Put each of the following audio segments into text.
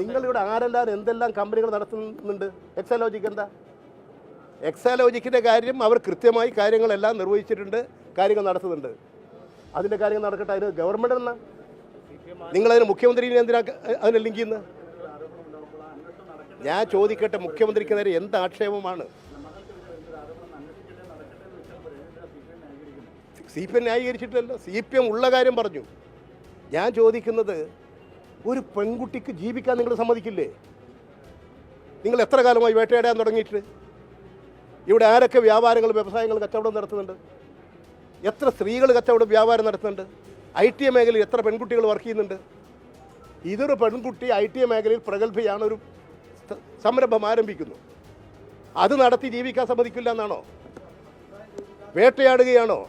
നിങ്ങളിവിടെ ആരെല്ലാം എന്തെല്ലാം കമ്പനികൾ നടത്തുന്നുണ്ട്? എക്സാലോജിക്ക് എന്താ? എക്സാലോജിക്കിന്റെ കാര്യം അവർ കൃത്യമായി കാര്യങ്ങളെല്ലാം നിർവഹിച്ചിട്ടുണ്ട് കാര്യങ്ങൾ നടത്തുന്നുണ്ട്. അതിന്റെ കാര്യങ്ങൾ നടക്കട്ടെ അതിന് ഗവൺമെന്റ് എന്നാ? നിങ്ങളതിന് മുഖ്യമന്ത്രിനെ എന്തിനാ അതിനെ ലിങ്ക് ചെയ്യുന്നത് ഞാൻ ചോദിക്കട്ടെ മുഖ്യമന്ത്രിക്ക് നേരെ എന്ത് ആക്ഷേപമാണ്? സി പി എം ന്യായീകരിച്ചിട്ടില്ലല്ലോ. സി പി എം ഉള്ള കാര്യം പറഞ്ഞു. ഞാൻ ചോദിക്കുന്നത് ഒരു പെൺകുട്ടിക്ക് ജീവിക്കാൻ നിങ്ങൾ സമ്മതിക്കില്ലേ? നിങ്ങൾ എത്ര കാലമായി വേട്ടയാടാൻ തുടങ്ങിയിട്ട്? ഇവിടെ ആരൊക്കെ വ്യാപാരങ്ങൾ വ്യവസായങ്ങൾ കച്ചവടം നടത്തുന്നുണ്ട്? എത്ര സ്ത്രീകൾ കച്ചവടം വ്യാപാരം നടത്തുന്നുണ്ട്? ഐ ടി മേഖലയിൽ എത്ര പെൺകുട്ടികൾ വർക്ക് ചെയ്യുന്നുണ്ട്? ഇതൊരു പെൺകുട്ടി ഐ ടി മേഖലയിൽ പ്രഗത്ഭയാണ് ഒരു സംരംഭം ആരംഭിക്കുന്നു. അത് നടത്തി ജീവിക്കാൻ സമ്മതിക്കില്ല എന്നാണോ? വേട്ടയാടുകയാണോ?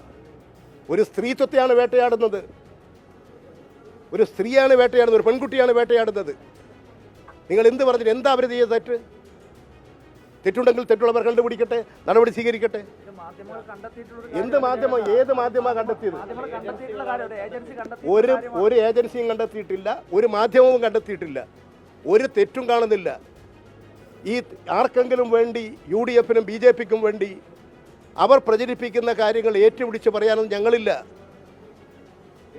ഒരു സ്ത്രീത്വത്തെയാണ് വേട്ടയാടുന്നത്. ഒരു സ്ത്രീയാണ് വേട്ടയാടുന്നത് ഒരു പെൺകുട്ടിയാണ് വേട്ടയാടുന്നത്. നിങ്ങൾ എന്ത് പറഞ്ഞിട്ട് എന്താ അവർ ചെയ്ത തെറ്റ്? തെറ്റുണ്ടെങ്കിൽ തെറ്റുള്ളവർ കണ്ടുപിടിക്കട്ടെ നടപടി സ്വീകരിക്കട്ടെ. എന്ത് മാധ്യമം ഏത് മാധ്യമമാണ് കണ്ടെത്തിയത്? ഒരു ഒരു ഏജൻസിയും കണ്ടെത്തിയിട്ടില്ല ഒരു മാധ്യമവും കണ്ടെത്തിയിട്ടില്ല ഒരു തെറ്റും കാണുന്നില്ല. ഈ ആർക്കെങ്കിലും വേണ്ടി യു ഡി എഫിനും ബി ജെ പിക്കും വേണ്ടി അവർ പ്രചരിപ്പിക്കുന്ന കാര്യങ്ങൾ ഏറ്റുപിടിച്ച് പറയാനൊന്നും ഞങ്ങളില്ല.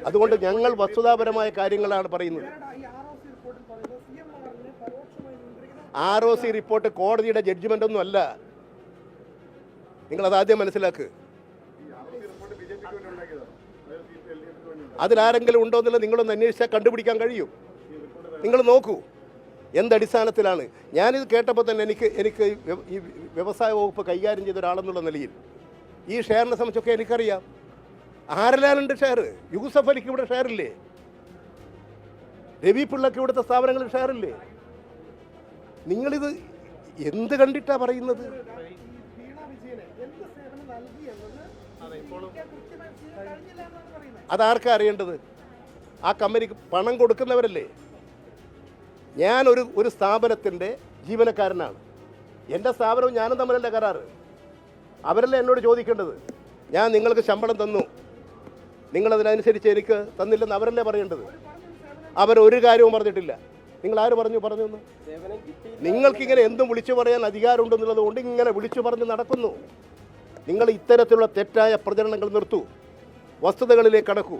അതുകൊണ്ട് ഞങ്ങൾ വസ്തുതാപരമായ കാര്യങ്ങളാണ് പറയുന്നത്. ആർ ഒ സി റിപ്പോർട്ട് കോടതിയുടെ ജഡ്ജ്മെന്റ് ഒന്നും അല്ല. നിങ്ങളത് ആദ്യം മനസ്സിലാക്ക്. അതിലാരെങ്കിലും ഉണ്ടോ എന്നുള്ളത് നിങ്ങളൊന്ന് അന്വേഷിച്ചാൽ കണ്ടുപിടിക്കാൻ കഴിയും. നിങ്ങൾ നോക്കൂ എന്തടിസ്ഥാനത്തിലാണ് ഞാനിത് കേട്ടപ്പോൾ തന്നെ എനിക്ക് എനിക്ക് ഈ വ്യവസായ വകുപ്പ് കൈകാര്യം ചെയ്ത ഒരാളെന്നുള്ള നിലയിൽ ഈ ഷെയറിനെ സംബന്ധിച്ചൊക്കെ എനിക്കറിയാം. ആരെല്ലാമുണ്ട് ഷെയർ? യൂസഫ് അലിക്ക് ഇവിടെ ഷെയർ ഇല്ലേ രവി പിള്ളക്ക് ഇവിടുത്തെ സ്ഥാപനങ്ങളിൽ ഷെയർ ഇല്ലേ നിങ്ങളിത് എന്ത് കണ്ടിട്ടാ പറയുന്നത്? അതാർക്കാ അറിയേണ്ടത്? ആ കമ്പനിക്ക് പണം കൊടുക്കുന്നവരല്ലേ? ഞാൻ ഒരു ഒരു സ്ഥാപനത്തിന്റെ ജീവനക്കാരനാണ്. എന്റെ സ്ഥാപനവും ഞാനും തമ്മിലല്ല കരാറ്? അവരല്ലേ എന്നോട് ചോദിക്കേണ്ടത്? ഞാൻ നിങ്ങൾക്ക് ശമ്പളം തന്നു. നിങ്ങളതിനനുസരിച്ച് എനിക്ക് തന്നില്ലെന്ന് അവരല്ലേ പറയേണ്ടത്? അവരൊരു കാര്യവും പറഞ്ഞിട്ടില്ല. നിങ്ങൾ ആര് പറഞ്ഞു പറഞ്ഞു നിങ്ങൾക്കിങ്ങനെ എന്തും വിളിച്ചു പറയാൻ അധികാരമുണ്ടെന്നുള്ളത് കൊണ്ട് ഇങ്ങനെ വിളിച്ചു പറഞ്ഞ് നടക്കുന്നു. നിങ്ങൾ ഇത്തരത്തിലുള്ള തെറ്റായ പ്രചരണങ്ങൾ നിർത്തൂ. വസ്തുതകളിലേക്ക് കടക്കൂ.